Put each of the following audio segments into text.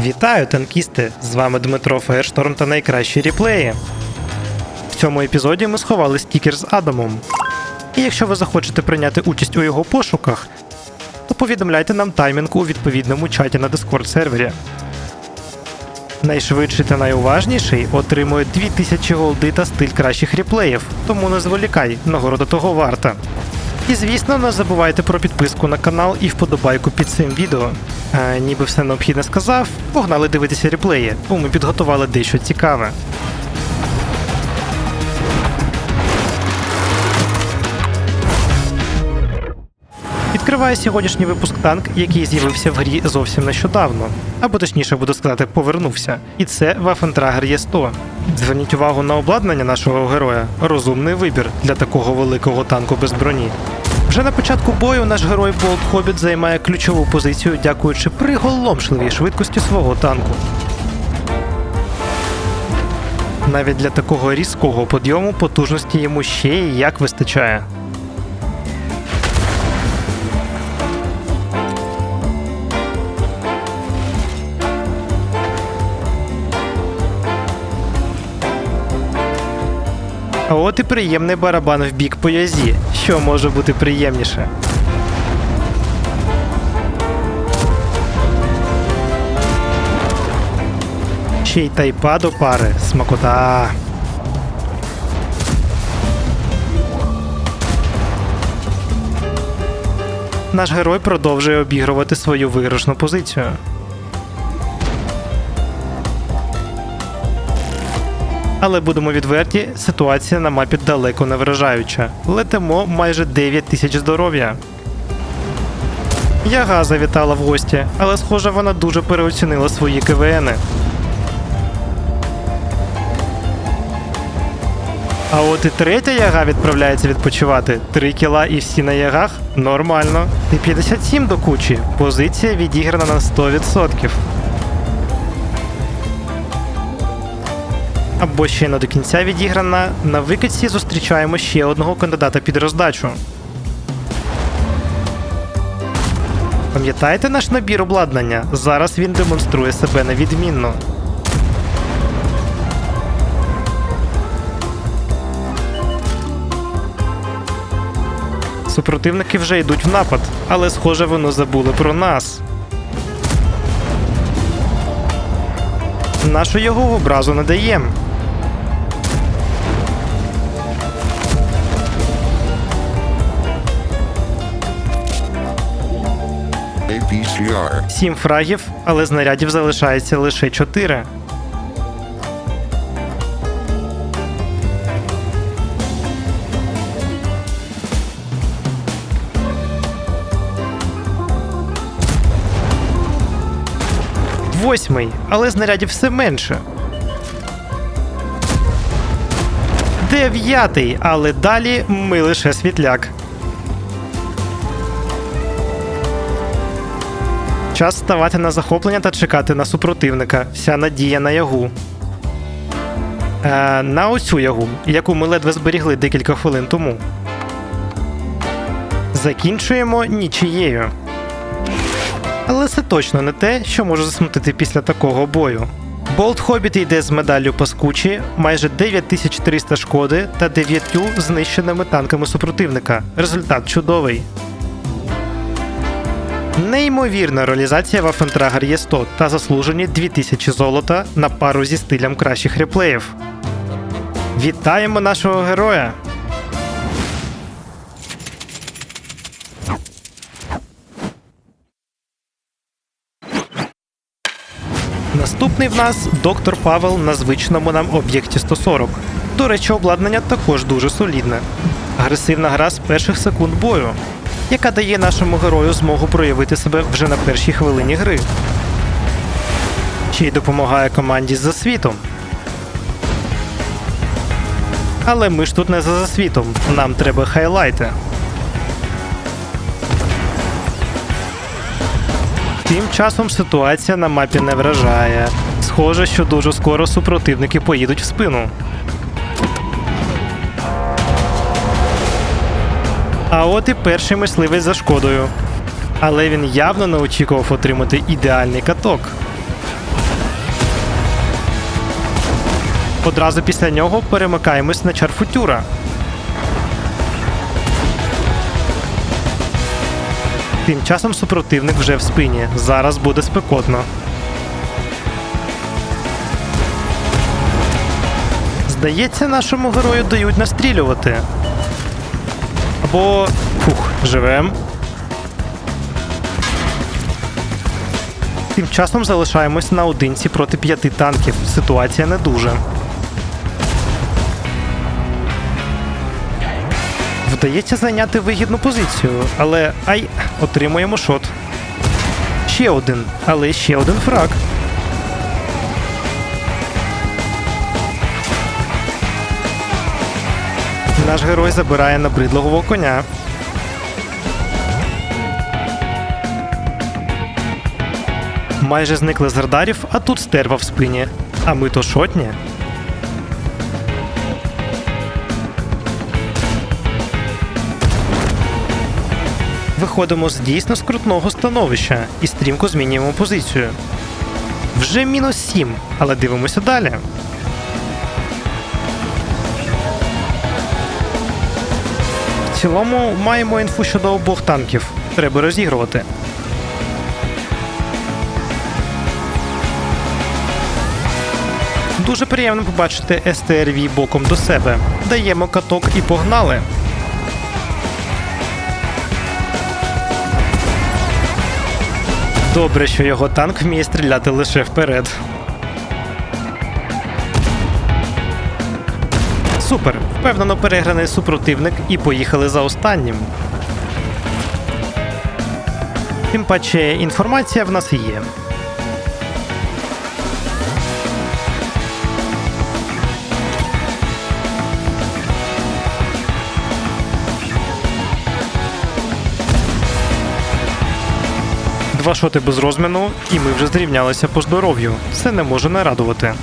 Вітаю, танкісти! З вами Дмитро Фаєршторм та найкращі ріплеї. В цьому епізоді ми сховали стікер з Адамом. І якщо ви захочете прийняти участь у його пошуках, то повідомляйте нам таймінг у відповідному чаті на Discord сервері. Найшвидший та найуважніший отримує 2000 голди та стиль кращих ріплеїв, тому не зволікай, нагорода того варта. І звісно, не забувайте про підписку на канал і вподобайку під цим відео. А, ніби все необхідне сказав, погнали дивитися реплеї, бо ми підготували дещо цікаве. Відкриває сьогоднішній випуск танк, який з'явився в грі зовсім нещодавно, або точніше буду сказати, повернувся. І це Waffentrager Є100. Зверніть увагу на обладнання нашого героя. Розумний вибір для такого великого танку без броні. Вже на початку бою наш герой Болт Хобіт займає ключову позицію, дякуючи приголомшливій швидкості свого танку. Навіть для такого різкого подйому потужності йому ще й як вистачає. От і приємний барабан в бік по язі. Що може бути приємніше? Ще й тайпа до пари. Смакота. Наш герой продовжує обігрувати свою виграшну позицію. Але будемо відверті, ситуація на мапі далеко не вражаюча. Летимо майже 9 тисяч здоров'я. Яга завітала в гості, але схоже, вона дуже переоцінила свої КВНи. А от і третя яга відправляється відпочивати. Три кіла і всі на ягах? Нормально. І 57 до кучі. Позиція відіграна на 100%. Або ще не до кінця відіграна, на викидці зустрічаємо ще одного кандидата під роздачу. Пам'ятаєте наш набір обладнання? Зараз він демонструє себе невідмінно. Супротивники вже йдуть в напад, але схоже вони забули про нас. Нашу його образу не даємо. Сім фрагів, але знарядів залишається лише 4. Восьмий, але знарядів все менше. Дев'ятий, але далі ми лише світляк. Час ставати на захоплення та чекати на супротивника. Вся надія на ягу. Е, на оцю ягу, яку ми ледве зберігли декілька хвилин тому. Закінчуємо нічією. Але це точно не те, що може засмутити після такого бою. Болт Хобіт йде з медаллю паскучі, майже 9300 шкоди та 9 знищеними танками супротивника. Результат чудовий. Неймовірна реалізація Waffentrager Є100 та заслужені 2000 золота на пару зі стилем кращих реплеїв. Вітаємо нашого героя! Наступний в нас доктор Павел на звичному нам об'єкті 140. До речі, обладнання також дуже солідне. Агресивна гра з перших секунд бою, яка дає нашому герою змогу проявити себе вже на першій хвилині гри. Ще й допомагає команді з засвітом. Але ми ж тут не за засвітом, нам треба хайлайти. Тим часом ситуація на мапі не вражає. Схоже, що дуже скоро супротивники поїдуть в спину. А от і перший мисливець за шкодою. Але він явно не очікував отримати ідеальний каток. Одразу після нього перемикаємось на чарфутюра. Тим часом супротивник вже в спині. Зараз буде спекотно. Здається, нашому герою дають настрілювати. Або. Фух, живем. Тим часом залишаємось наодинці проти п'яти танків. Ситуація не дуже. Вдається зайняти вигідну позицію, але ай, отримуємо шот. Ще один, але ще один фраг. Наш герой забирає набридливого коня. Майже зникли з радарів, а тут стерва в спині. А ми то шотні. Виходимо з дійсно скрутного становища і стрімко змінюємо позицію. Вже мінус 7, але дивимося далі. Цілому маємо інфу щодо обох танків. Треба розігрувати. Дуже приємно побачити СТРВ боком до себе. Даємо каток і погнали. Добре, що його танк вміє стріляти лише вперед. Супер. Впевнено переграний супротивник і поїхали за останнім. Тим паче інформація в нас є. Два шоти без розміну, і ми вже зрівнялися по здоров'ю. Це не може не радувати.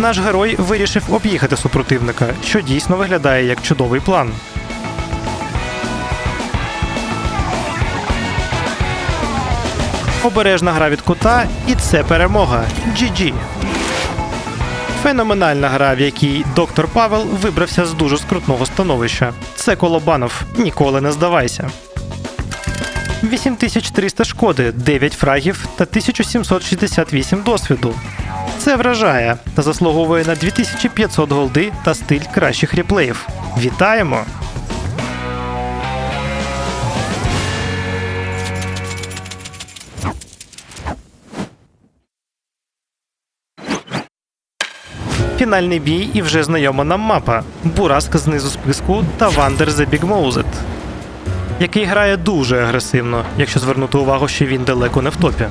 Наш герой вирішив об'їхати супротивника, що дійсно виглядає як чудовий план. Обережна гра від кута, і це перемога. GG. Феноменальна гра, в якій доктор Павел вибрався з дуже скрутного становища. Це Колобанов. Ніколи не здавайся. 8300 шкоди, 9 фрагів та 1768 досвіду. Це вражає та заслуговує на 2500 голди та стиль кращих реплеїв. Вітаємо! Фінальний бій і вже знайома нам мапа. Бураск знизу списку та Вандер Big Mouset який грає дуже агресивно, якщо звернути увагу, що він далеко не в топі.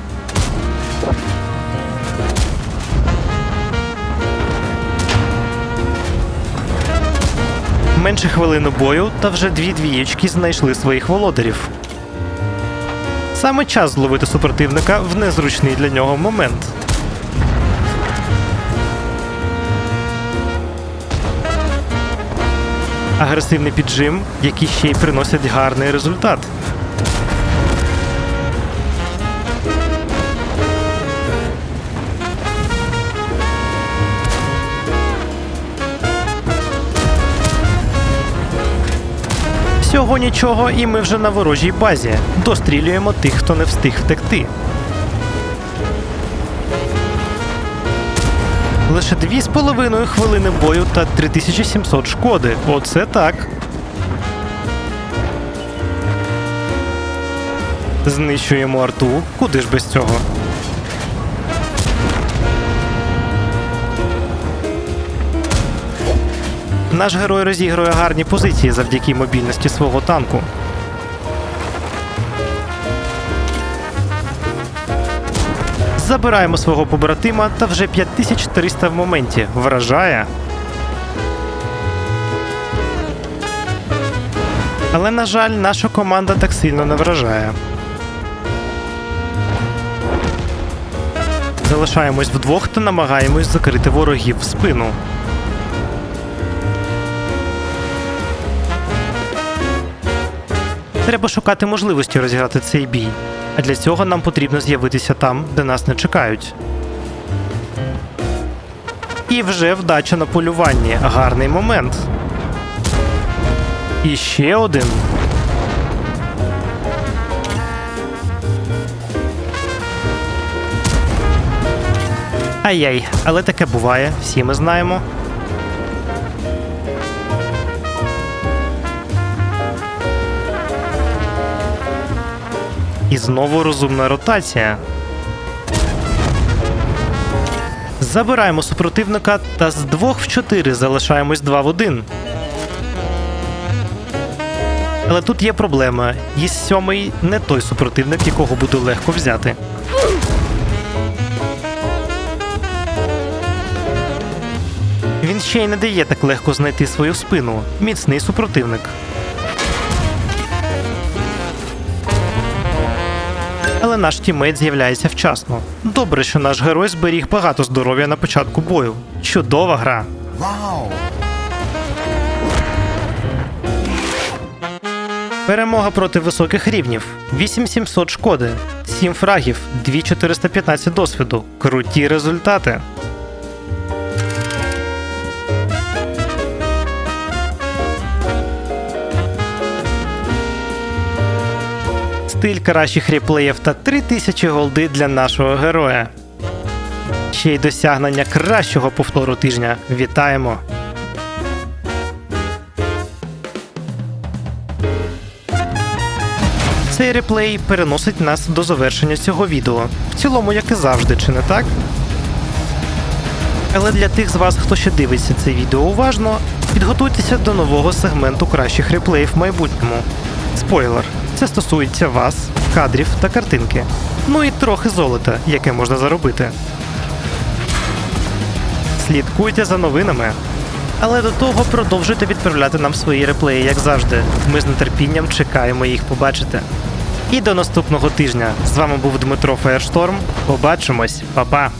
Менше хвилини бою та вже дві двієчки знайшли своїх володарів. Саме час зловити супротивника в незручний для нього момент. Агресивний піджим, який ще й приносить гарний результат. Всього нічого, і ми вже на ворожій базі. Дострілюємо тих, хто не встиг втекти. Лише 2,5 хвилини бою та 3700 шкоди. Оце так. Знищуємо арту. Куди ж без цього? Наш герой розігрує гарні позиції завдяки мобільності свого танку. Забираємо свого побратима та вже 5400 в моменті. Вражає. Але, на жаль, наша команда так сильно не вражає. Залишаємось вдвох та намагаємось закрити ворогів в спину. Треба шукати можливості розіграти цей бій. А для цього нам потрібно з'явитися там, де нас не чекають. І вже вдача на полюванні. Гарний момент. І ще один. Ай-яй, але таке буває, всі ми знаємо. І знову розумна ротація. Забираємо супротивника та з 2 в 4 залишаємось 2 в 1. Але тут є проблема. Є сьомий не той супротивник, якого буде легко взяти. Він ще й не дає так легко знайти свою спину. Міцний супротивник. Але наш тімейт з'являється вчасно. Добре, що наш герой зберіг багато здоров'я на початку бою. Чудова гра. Перемога проти високих рівнів. 8700 шкоди, 7 фрагів, 2415 досвіду. Круті результати. Стиль кращих реплеїв та 3000 голди для нашого героя. Ще й досягнення кращого повтору тижня. Вітаємо! Цей реплей переносить нас до завершення цього відео. В цілому, як і завжди, чи не так? Але для тих з вас, хто ще дивиться це відео уважно, підготуйтеся до нового сегменту кращих реплеїв в майбутньому. Спойлер, це стосується вас, кадрів та картинки. Ну і трохи золота, яке можна заробити. Слідкуйте за новинами. Але до того продовжуйте відправляти нам свої реплеї, як завжди. Ми з нетерпінням чекаємо їх побачити. І до наступного тижня. З вами був Дмитро Фаєршторм. Побачимось, Па-па!